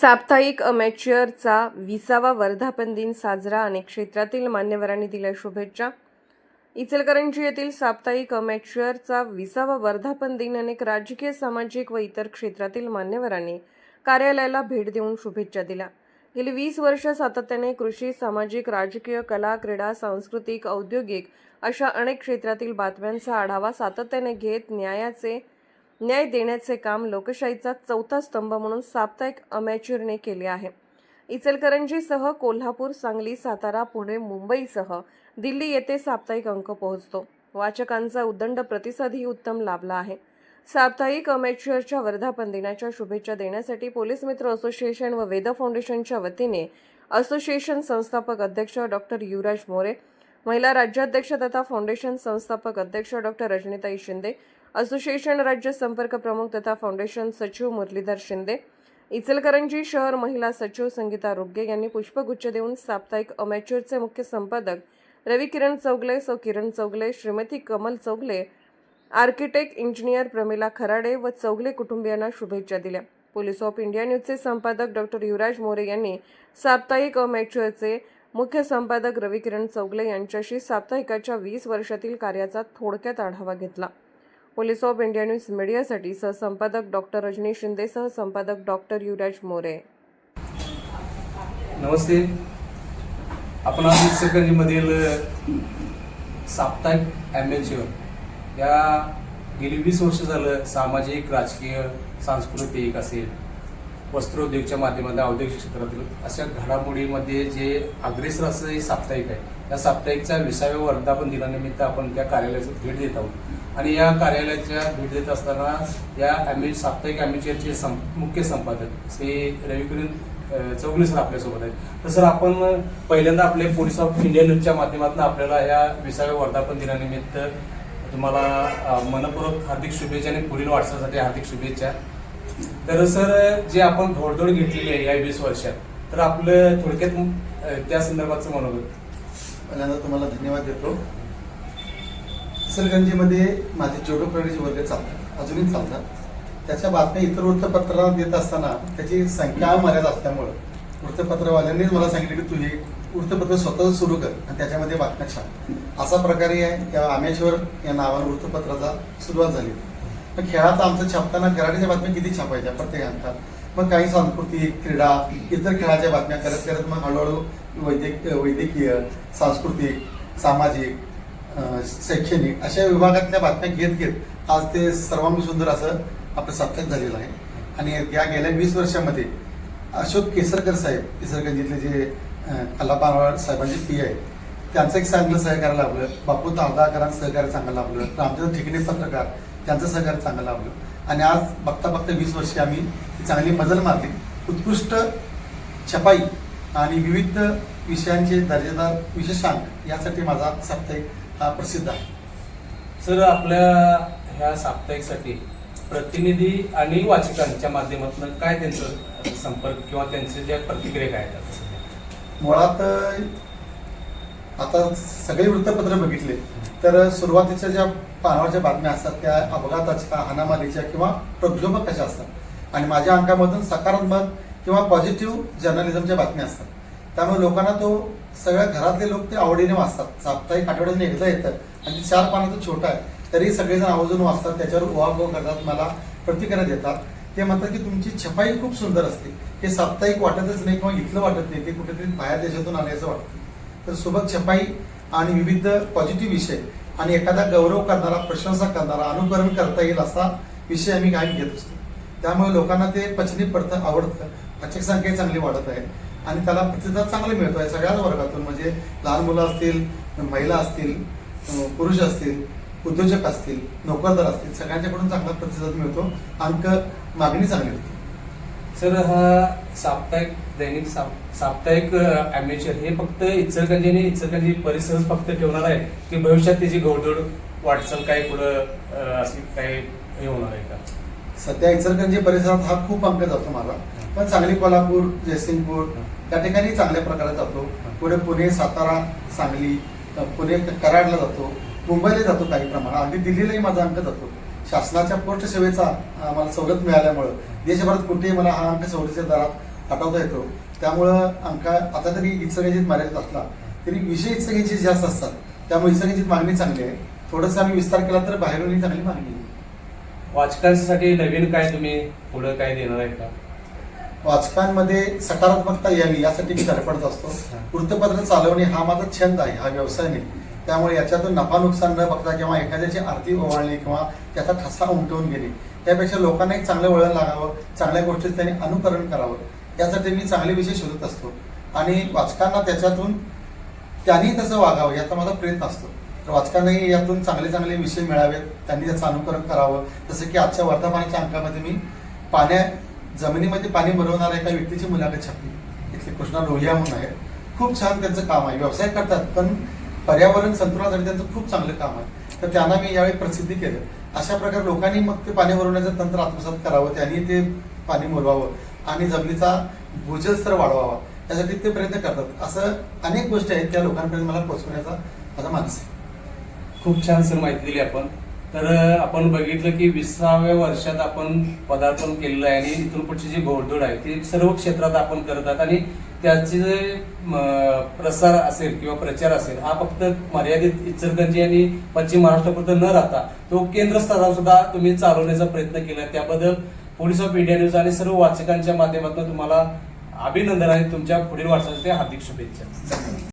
साप्ताहिक अमॅच्युअरचा विसावा वर्धापन दिन साजरा अनेक क्षेत्रातील मान्यवरांनी दिल्या शुभेच्छा. इचलकरंजी येथील साप्ताहिक अमॅच्युअरचा विसावा वर्धापन दिन अनेक राजकीय सामाजिक व इतर क्षेत्रातील मान्यवरांनी कार्यालयाला भेट देऊन शुभेच्छा दिल्या. गेली वीस वर्ष सातत्याने कृषी सामाजिक राजकीय कला क्रीडा सांस्कृतिक औद्योगिक अशा अनेक क्षेत्रातील बातम्यांचा आढावा सातत्याने घेत न्यायाचे न्याय देण्याचे काम लोकशाहीचा चौथा स्तंभ म्हणून साप्ताहिक अमॅच्युअरने केले आहे. इचलकरंजीसह कोल्हापूर सांगली सातारा पुणे मुंबईसह दिल्ली येथे साप्ताहिक अंक पोहोचतो. वाचकांचा उदंड प्रतिसादही उत्तम लाभला आहे. साप्ताहिक अमॅच्युअरच्या वर्धापन दिनाच्या शुभेच्छा देण्यासाठी पोलीस मित्र असोसिएशन व वेदा फाउंडेशनच्या वतीने असोसिएशन संस्थापक अध्यक्ष डॉक्टर युवराज मोरे महिला राज्याध्यक्ष तथा फाउंडेशन संस्थापक अध्यक्ष डॉक्टर रजनीताई शिंदे असोसिएशन राज्य संपर्क प्रमुख तथा फाउंडेशन सचिव मुरलीधर शिंदे इचलकरंजी शहर महिला सचिव संगीता रुग्गे यांनी पुष्पगुच्छ देऊन साप्ताहिक अमॅच्युअरचे मुख्य संपादक रवी किरण चौगले सौ किरण चौगले श्रीमती कमल चौगले आर्किटेक्ट इंजिनियर प्रमिला खराडे व चौगले कुटुंबियांना शुभेच्छा दिल्या. पोलीस ऑफ इंडिया न्यूजचे संपादक डॉक्टर युवराज मोरे यांनी साप्ताहिक अमॅच्युअरचे मुख्य संपादक रवी किरण चौगले यांच्याशी साप्ताहिकाच्या वीस वर्षातील कार्याचा थोडक्यात आढावा घेतला. पोलीस ऑफ इंडिया न्यूज मीडियासाठी सहसंपादक डॉक्टर रजनी शिंदे सहसंपादक डॉक्टर युवराज मोरे. नमस्ते. आपण आज इचलकरंजीमधील साप्ताहिक ॲम्बेच्युअर या गेली वीस वर्ष झालं सामाजिक राजकीय सांस्कृतिक असेल वस्त्रोद्योगच्या माध्यमातून औद्योगिक क्षेत्रातील अशा घडामोडीमध्ये जे अग्रेसर असं हे साप्ताहिक आहे या साप्ताहिकच्या विसाव्या वर्धापन दिनानिमित्त आपण त्या कार्यालयाची भेट देत आहोत. आणि या कार्यालयाच्या भेट देत असताना या ॲम्बे साप्ताहिक ॲम्बेच्युअरचे सं मुख्य संपादक श्री रविकिरण चौगुले सर आपल्यासोबत आहेत. तर सर आपण पहिल्यांदा आपले पोलीस ऑफ इंडिया न्यूजच्या माध्यमातून आपल्याला या विसाव्या वर्धापन दिनानिमित्त तुम्हाला मनपूर्वक हार्दिक शुभेच्छा आणि पुढील वाटचालीसाठी हार्दिक शुभेच्छा. तर सर जे आपण धोडधोड घेतलेली आहे या वीस वर्षात तर आपलं थोडक्यात त्या संदर्भाचं मनोगत पहिल्यांदा तुम्हाला धन्यवाद देतो. इचलकरंजीमध्ये माझे जेवढे प्रवेश वर्ग चालतात अजूनही चालतात. त्याच्या बातम्या इतर वृत्तपत्रांना देत असताना त्याची संख्या मर्यादा असल्यामुळं वृत्तपत्रवाल्यांनीच मला सांगितलं की तू हे वृत्तपत्र स्वतः सुरू कर आणि त्याच्यामध्ये बातम्या छाप असा प्रकारे या- आमेश्वर या नावानं वृत्तपत्राचा सुरुवात झाली. पण खेळाचं आमचं छापताना कराडीच्या बातम्या किती छापायच्या? प्रत्येक अंकात मग काही सांस्कृतिक क्रीडा इतर खेळाच्या बातम्या करत करत मग हळूहळू वैद्यक वैद्यकीय सांस्कृतिक सामाजिक शैक्षणिक अशा विभागातल्या बातम्या घेत घेत आज ते सर्वांग सुंदर असं आपलं सार्थक झालेलं आहे. आणि या गेल्या वीस वर्षामध्ये अशोक केसरकर साहेब इसरगंजीतले जे अं, साहेबांचे पी आहे त्यांचं एक चांगलं सहकार्य लाभलं. बापू तावदाकरांचं सहकार्य चांगलं लाभलं. रामचंद्र ठिकणे पत्रकार त्यांचं सहकार्य चांगलं लाभलं. आणि आज बघता बघता वीस वर्षे आम्ही चांगली मजल मारली. उत्कृष्ट छपाई आणि विविध विषयांचे दर्जेदार विशेषांक यासाठी माझा साप्ताहिक हा प्रसिद्ध आहे. सर आपल्या ह्या साप्ताहिकसाठी प्रतिनिधी आणि वाचकांच्या माध्यमातून काय त्यांचं संपर्क किंवा त्यांचे ज्या प्रतिक्रिया काय? मुळात आता सगळे वृत्तपत्र बघितले तर सुरुवातीच्या ज्या पानावरच्या बातम्या असतात त्या अपघाताच्या हानामारीच्या किंवा प्रक्षोभक कशा असतात? आणि माझ्या अंकामधून सकारात्मक किंवा पॉझिटिव्ह जर्नलिझमच्या बातम्या असतात. त्यामुळे लोकांना तो सगळ्या घरातले लोक ते आवडीने वाचतात. साप्ताहिक आठवड्यातून एकदा येतं आणि ते चार पानाचं छोटं आहे तरी सगळेजण आवर्जून वाचतात त्याच्यावर उहापोह करतात मला प्रतिक्रिया देतात. ते म्हणतात की तुमची छपाई खूप सुंदर असते. हे साप्ताहिक वाटतच नाही किंवा इथलं वाटत नाही ते कुठेतरी बाहेर देशातून आले असं वाटतं. तर सोबत छपाई आणि विविध पॉझिटिव्ह विषय आणि एखादा गौरव करणारा प्रशंसा करणारा अनुकरण करता येईल असा विषय आम्ही कायम घेत असतो. त्यामुळे लोकांना ते पचनी पडतं आवडतं वाचक संख्या चांगली वाढत आहे आणि त्याला प्रतिसाद चांगला मिळतो आहे सगळ्याच वर्गातून. म्हणजे लहान मुलं असतील महिला असतील पुरुष असतील उद्योजक असतील नोकरदार असतील सगळ्यांच्याकडून चांगला प्रतिसाद मिळतो. अंक मागणी चांगली होती. सर हा साप्ताहिक दैनिक साप- साप्ताहिक ॲम्बेच्युअर हे फक्त इचलकरंजी आणि इचलकरंजी परिसरच फक्त ठेवणार आहे की भविष्यात त्याची घोडदौड वाटचाल काय पुढं अशी काय हे होणार आहे का? सध्या इचलकरंजी परिसरात हा खूप अंक जातो मला पण सांगली कोल्हापूर जयसिंगपूर त्या ठिकाणी चांगल्या प्रकारे जातो. पुढे पुणे सातारा सांगली पुणे कराडला जातो. मुंबईला जातो काही प्रमाणात. अगदी दिल्लीलाही माझा अंक जातो. शासनाच्या पोस्ट सेवेचा आम्हाला सवलत मिळाल्यामुळं देशभरात कुठेही मला हा अंक सवलतीच्या दरात हटवता येतो. त्यामुळं अंका आता तरी इचलकरंजीत मर्यादित असला तरी विषय इचलकरंजी जास्त असतात. त्यामुळे इचलकरंजीत मागणी चांगली आहे. थोडंसं आम्ही विस्तार केला तर बाहेरूनही चांगली मागणी आहे. वाचकांसाठी नवीन काय तुम्ही पुढं काय देणार आहे का? वाचकांमध्ये सकारात्मकता यावी यासाठी मी धडपडत असतो. वृत्तपत्र चालवणे हा माझा छंद आहे. हा व्यवसाय नाही. त्यामुळे याच्यातून नफा नुकसान न बघता किंवा एखाद्याची आर्थिक ओवाळणे किंवा त्याचा ठसा उमटवून घेणे त्यापेक्षा लोकांना एक चांगलं वळण लागावं चांगल्या गोष्टीचं त्यांनी अनुकरण करावं यासाठी मी चांगले विषय शोधत असतो. आणि वाचकांना त्याच्यातून त्यांनी तसं वागावं याचा माझा प्रयत्न असतो. तर वाचकांनाही यातून चांगले चांगले विषय मिळावेत त्यांनी त्याचं अनुकरण करावं. जसं की आजच्या वर्तमानाच्या अंकामध्ये मी पाण्या जमिनीमध्ये पाणी भरवणाऱ्या एका व्यक्तीची मुलाखत छापली. इथले कृष्णा लोहिया म्हणून आहे. खूप छान त्यांचं काम आहे. व्यवसाय करतात पण पर्यावरण संतुलनासाठी त्यांचं खूप चांगलं काम आहे. तर त्यांना मी यावेळी प्रसिद्धी केलं. अशा प्रकारे लोकांनी मग ते पाणी भरवण्याचं तंत्र आत्मसात करावं त्यांनी ते पाणी मुरवावं आणि जमिनीचा भूजल स्तर वाढवावा त्यासाठी ते प्रयत्न करतात. असं अनेक गोष्टी आहेत त्या लोकांपर्यंत मला पोहोचवण्याचा माझा मानस आहे. खूप छान सर माहिती दिली आपण. तर आपण बघितलं की विसाव्या वर्षात आपण पदार्पण केलेलं आहे आणि इथून पुढची जी घोडदोड आहे ती सर्व क्षेत्रात आपण करत आहात आणि त्याचे जे प्रसार असेल किंवा प्रचार असेल हा फक्त मर्यादित इचलकरंजी आणि पश्चिम महाराष्ट्रापर्यंत न राहता तो केंद्र स्तरावर सुद्धा तुम्ही चालवण्याचा प्रयत्न केला. त्याबद्दल पोलीस ऑफ इंडिया न्यूज आणि सर्व वाचकांच्या माध्यमातून तुम्हाला अभिनंदन आणि तुमच्या पुढील वाटचालीसाठी हार्दिक शुभेच्छा.